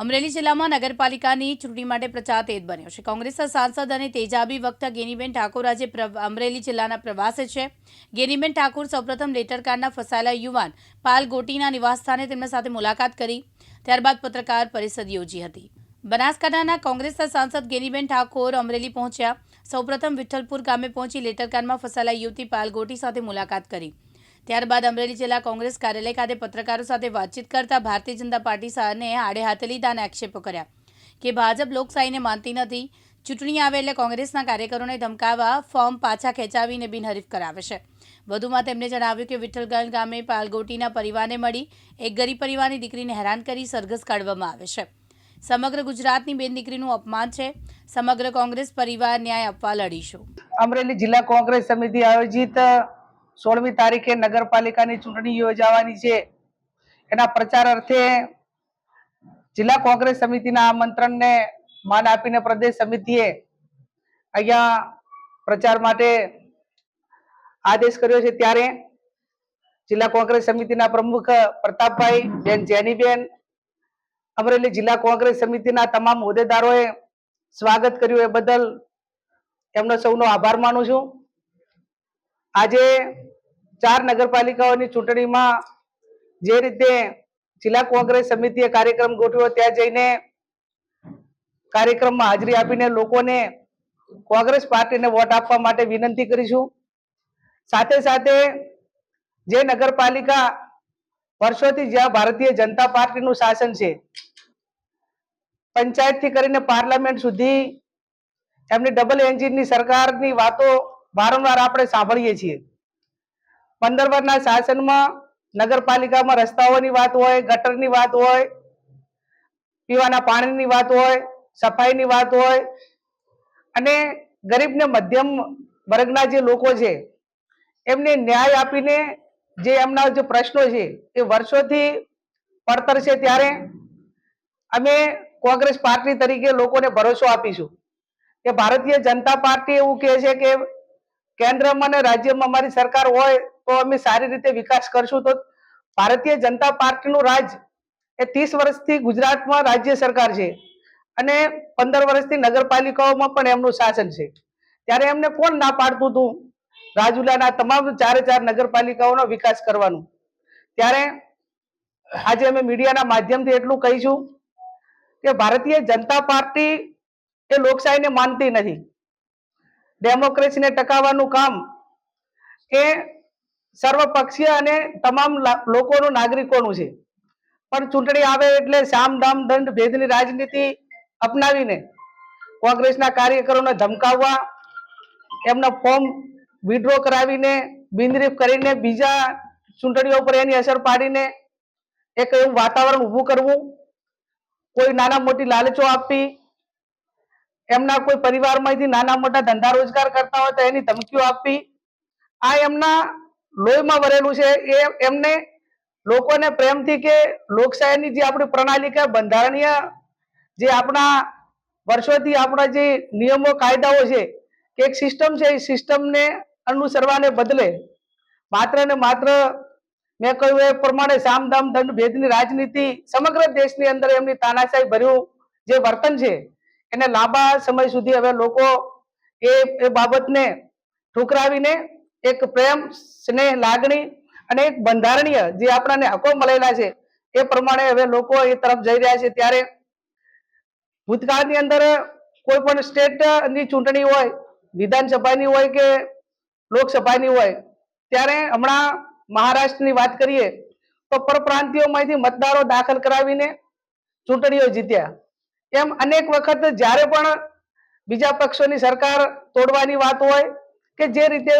અમરેલી જિલ્લામાં નગરપાલિકાની ચૂંટણી માટે પ્રચાર તેજ બન્યો છે. કોંગ્રેસના સાંસદ અને તેજાબી વક્તા ગેનીબેન ઠાકોર આજે અમરેલી જિલ્લાના પ્રવાસે છે. ગેનીબેન ઠાકોર સૌપ્રથમ લેટરકાર્ડના ફસાયેલા યુવાન પાલ ગોટીના નિવાસસ્થાને તેમના સાથે મુલાકાત કરી. ત્યારબાદ પત્રકાર પરિષદ યોજી હતી. બનાસકાંઠાના કોંગ્રેસના સાંસદ ગેનીબેન ઠાકોર અમરેલી પહોંચ્યા. સૌપ્રથમ વિઠ્ઠલપુર ગામે પહોંચી લેટરકાર્ડમાં ફસાયેલા યુવતી પાલ ગોટી સાથે મુલાકાત કરી. ત્યારબાદ અમરેલી જિલ્લા કોંગ્રેસ કાર્યાલય ખાતે પત્રકારો સાથે વાતચીત કરતા ભારતીય જનતા પાર્ટી સામે આડે હાથે લીધા અને આક્ષેપો કર્યા કે ભાજપ લોકશાહીને માનતી નથી. ચૂંટણી આવે એટલે કોંગ્રેસના કાર્યકરોને ધમકાવવા ફોર્મ પાછા ખેંચાવીને બિનહરીફ કરાવે છે. વધુમાં તેમણે જણાવ્યું કે વિઠ્ઠલગંજ ગામે પાલગોટીના પરિવારને મળી એક ગરીબ પરિવારની દીકરીને હેરાન કરી સરઘસ કાઢવામાં આવે છે. સમગ્ર ગુજરાતની બેન દીકરીનું અપમાન છે. સમગ્ર કોંગ્રેસ પરિવાર ન્યાય આપવા લડીશું. અમરેલી જિલ્લા કોંગ્રેસ સમિતિ આયોજિત સોળમી તારીખે નગરપાલિકાની ચૂંટણી યોજાવાની છે. એના પ્રચાર અર્થે જિલ્લા કોંગ્રેસ સમિતિના આમંત્રણને માન આપીને પ્રદેશ સમિતિએ અહીંયા પ્રચાર માટે આદેશ કર્યો છે. ત્યારે જિલ્લા કોંગ્રેસ સમિતિના પ્રમુખ પ્રતાપભાઈ બેન જેનીબેન, અમરેલી જિલ્લા કોંગ્રેસ સમિતિના તમામ હોદ્દેદારોએ સ્વાગત કર્યું. એ બદલ એમનો સૌનો આભાર માનું છું. આજે ચાર નગરપાલિકાઓની ચૂંટણીમાં જે રીતે જિલ્લા કોંગ્રેસ સમિતિએ કાર્યક્રમ ગોઠવ્યો, ત્યાં જઈને કાર્યક્રમમાં હાજરી આપીને લોકોને કોંગ્રેસ પાર્ટીને વોટ આપવા માટે વિનંતી કરીશું. સાથે સાથે જે નગરપાલિકા વર્ષોથી જ્યાં ભારતીય જનતા પાર્ટીનું શાસન છે, પંચાયતથી કરીને પાર્લામેન્ટ સુધી એમની ડબલ એન્જિનની સરકારની વાતો વારંવાર આપણે સાંભળીએ છીએ. પંદર વર્ષના શાસનમાં નગરપાલિકામાં રસ્તાઓની વાત હોય, ગટરની વાત હોય, પીવાના પાણીની વાત હોય, સફાઈની વાત હોય અને ગરીબ ને મધ્યમ વર્ગના જે લોકો છે, એમને ન્યાય આપીને જે એમના જે પ્રશ્નો છે, એ વર્ષોથી પડતર છે ત્યારે અમે કોંગ્રેસ પાર્ટી તરીકે લોકોને ભરોસો આપીશું. કે ભારતીય જનતા પાર્ટી એવું કહે છે કે કેન્દ્રમાં અને રાજ્યમાં અમારી સરકાર હોય તો અમે સારી રીતે વિકાસ કરશું તો ભારતીય જનતા પાર્ટીનું રાજ એ ત્રીસ વર્ષથી ગુજરાતમાં રાજ્ય સરકાર છે અને પંદર વર્ષથી નગરપાલિકાઓમાં પણ એમનું શાસન છે. ત્યારે એમને કોણ ના પાડતું હતું? રાજુલાના તમામ ચારે ચાર નગરપાલિકાઓનો વિકાસ કરવાનું. ત્યારે આજે અમે મીડિયાના માધ્યમથી એટલું કહીશું કે ભારતીય જનતા પાર્ટી એ લોકશાહીને માનતી નથી. ડેમોક્રેસીને ટકાવવાનું કામ એ સર્વપક્ષીય અને તમામ લોકોનું નાગરિકોનું છે. પણ ચૂંટણી આવે એટલે સામ દામ દંડ, ભેદની રાજનીતિ અપનાવીને કોંગ્રેસના કાર્યકરોને ધમકાવવા, એમના ફોર્મ વિડ્રો કરાવીને, બિનરીફ કરીને બીજા ચૂંટણીઓ પર એની અસર પાડીને એક એવું વાતાવરણ ઊભું કરવું, કોઈ નાના મોટી લાલચો આપવી, એમના કોઈ પરિવારમાંથી નાના મોટા ધંધા રોજગાર કરતા હોય તો એની ધમકીઓ આપવી, આ એમના લોહીમાં વરેલું છે, એ એમને લોકોને પ્રેમથી કે લોકશાહીની જે આપણી પ્રણાલી કે બંધારણીય જે આપણા વર્ષોથી આપણા જે નિયમો, કાયદાઓ છે, કે એક સિસ્ટમ છે, એ સિસ્ટમને અનુસરવાને બદલે માત્ર ને માત્ર મેં કહ્યું એ પ્રમાણે સામધામ દંડ, ભેદની રાજનીતિ સમગ્ર દેશની અંદર એમની તાનાશાહી ભર્યું જે વર્તન છે, એને લાંબા સમય સુધી હવે લોકો એ એ બાબતને ઠુકરાવીને એક પ્રેમ, સ્નેહ, લાગણી અને એક બંધારણીય જે આપણાને હકો મળેલા છે, એ પ્રમાણે હવે લોકો એ તરફ જઈ રહ્યા છે. ત્યારે ભૂતકાળની અંદર કોઈ પણ સ્ટેટની ચૂંટણી હોય, વિધાનસભાની હોય કે લોકસભાની હોય, ત્યારે હમણાં મહારાષ્ટ્રની વાત કરીએ, તો પરપ્રાંતિઓમાંથી મતદારો દાખલ કરાવીને ચૂંટણીઓ જીત્યા. એમ અનેક વખત જ્યારે પણ બીજા પક્ષોની સરકાર તોડવાની વાત હોય કે જે રીતે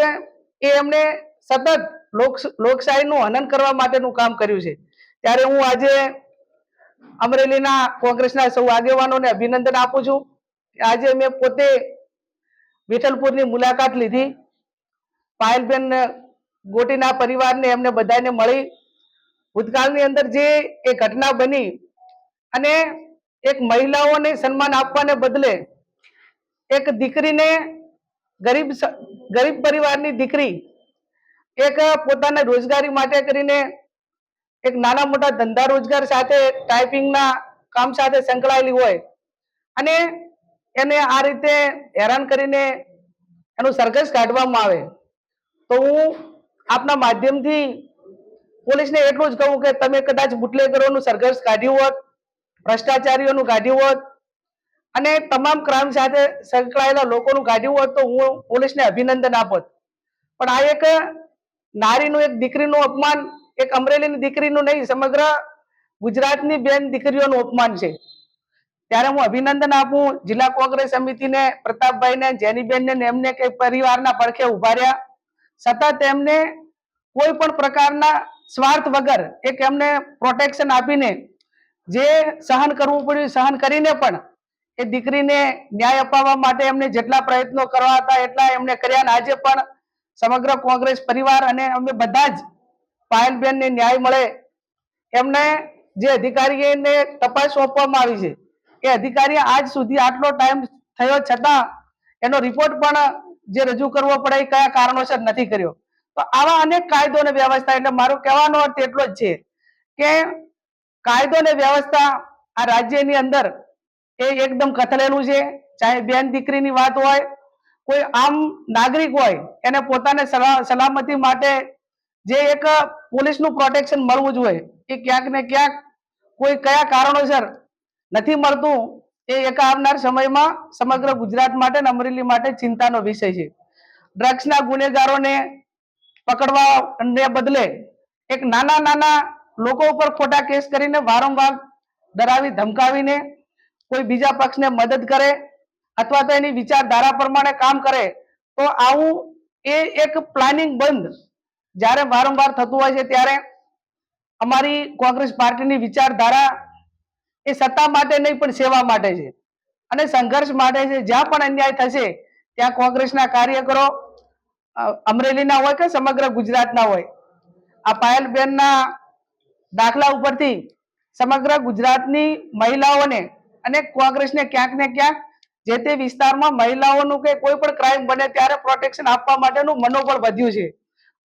એ એમને સતત લોક, લોકશાહીનું હનન કરવા માટેનું કામ કર્યું છે. ત્યારે હું આજે અમરેલીના કોંગ્રેસના સૌ આગેવાનોને અભિનંદન આપું છું. આજે મેં પોતે વિઠ્ઠલપુરની મુલાકાત લીધી. પાયલબેન ગોટીના પરિવારને એમને બધાને મળી. ભૂતકાળની અંદર જે એ ઘટના બની અને એક મહિલાઓને સન્માન આપવાને બદલે એક દીકરીને ગરીબ ગરીબ પરિવારની દીકરી એક પોતાના રોજગારી માટે કરીને એક નાના મોટા ધંધા રોજગાર સાથે ટાઈપિંગના કામ સાથે સંકળાયેલી હોય અને એને આ રીતે હેરાન કરીને એનું સરઘસ કાઢવામાં આવે, તો હું આપના માધ્યમથી પોલીસને એટલું જ કહું કે તમે કદાચ બુટલેગરોનું સરઘસ કાઢ્યું હોત, ભ્રષ્ટાચારીઓનું કાઢ્યું હોત અને તમામ ક્રાઇમ સાથે સંકળાયેલા લોકોનું કાઢ્યું હોત તો હું પોલીસને અભિનંદન આપત. પણ આ એક નારીનું એક દીકરીનું અપમાન, એક અમરેલીની દીકરીનું નહીં, સમગ્ર ગુજરાતની બેન દીકરીઓનું અપમાન છે. ત્યારે હું અભિનંદન આપું. જિલ્લા કોંગ્રેસ સમિતિને, પ્રતાપભાઈને, જેનીબેનને એમને કે પરિવારના પડખે ઊભા રહ્યા. સતત એમને કોઈ પણ પ્રકારના સ્વાર્થ વગર એક એમને પ્રોટેક્શન આપીને જે સહન કરવું પડ્યું, સહન કરીને પણ એ દીકરીને ન્યાય અપાવવા માટે એમને જેટલા પ્રયત્નો કરવા હતા, એટલા એમને કર્યા આજે પણ સમગ્ર કોંગ્રેસ પરિવાર અને અમે બધા જ પાયલબેનને ન્યાય મળે. એમને જે અધિકારીને તપાસ સોંપવામાં આવી છે, એ અધિકારી આજ સુધી આટલો ટાઈમ થયો છતાં એનો રિપોર્ટ પણ જે રજૂ કરવો પડે એ કયા કારણોસર નથી કર્યો. તો આવા અનેક કાયદો અને વ્યવસ્થા, એટલે મારો કહેવાનો અર્થ એટલો જ છે કે કાયદો અને વ્યવસ્થા આ રાજ્યની અંદર એ એકદમ કથળેલું છે. ચાહે બેન દીકરીની વાત હોય, કોઈ આમ નાગરિક હોય, એને પોતાને સલા- સલામતી માટે જે એક પોલીસનું પ્રોટેક્શન મળવું જોઈએ, એ ક્યાંક ને ક્યાંક કોઈ કયા કારણોસર નથી મળતું, એ એક આવનાર સમયમાં સમગ્ર ગુજરાત માટે અને અમરેલી માટે ચિંતાનો વિષય છે. ડ્રગ્સના ગુનેગારોને પકડવા ને બદલે એક નાના નાના લોકો ઉપર ખોટા કેસ કરીને વારંવાર ડરાવી, ધમકાવીને કોઈ બીજા પક્ષને મદદ કરે અથવા તો એની વિચારધારા પ્રમાણે કામ કરે, તો આવું એ એક પ્લાનિંગ બંધ જ્યારે વારંવાર થતું હોય છે ત્યારે અમારી કોંગ્રેસ પાર્ટીની વિચારધારા એ સત્તા માટે નહીં, પણ સેવા માટે છે. અને સંઘર્ષ માટે છે. જ્યાં પણ અન્યાય થશે, ત્યાં કોંગ્રેસના કાર્યકરો અમરેલીના હોય કે સમગ્ર ગુજરાતના હોય, આ પાયલબેનના દાખલા ઉપરથી સમગ્ર ગુજરાતની મહિલાઓને અને કોંગ્રેસને ક્યાંક ને ક્યાંક જે તે વિસ્તારમાં મહિલાઓનું કે કોઈ પણ ક્રાઇમ બને ત્યારે પ્રોટેક્શન આપવા માટેનું મનોબળ વધ્યું છે.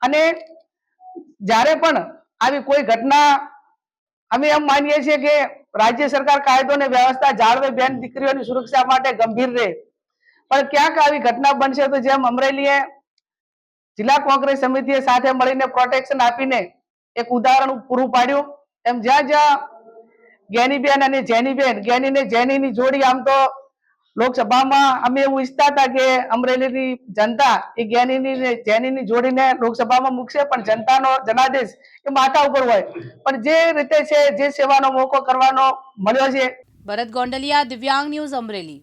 અને જ્યારે પણ આવી કોઈ ઘટના અમે એમ માનીએ છીએ કે રાજ્ય સરકાર કાયદો અને વ્યવસ્થા જાળવે બેન દીકરીઓની સુરક્ષા માટે ગંભીર રહે. પણ ક્યાંક આવી ઘટના બનશે તો જેમ અમરેલીએ જિલ્લા કોંગ્રેસ સમિતિએ સાથે મળીને પ્રોટેક્શન આપીને એક ઉદાહરણ પૂરું પાડ્યું. એમ જ્યાં જ્યાં જ્ઞાનીબેન અને જેનીબેન. ગેની ને જેનીની જોડી આમ તો લોકસભામાં અમે એવું ઈચ્છતા હતા કે અમરેલીની જનતા એ જ્ઞાનીની જેનીની જોડીને લોકસભામાં મૂકશે, પણ જનતાનો જનાદેશ એ માથા ઉપર હોય. પણ જે રીતે છે, જે સેવાનો મોકો કરવાનો મળ્યો છે. ભરત ગોંડલિયા, દિવ્યાંગ ન્યૂઝ અમરેલી.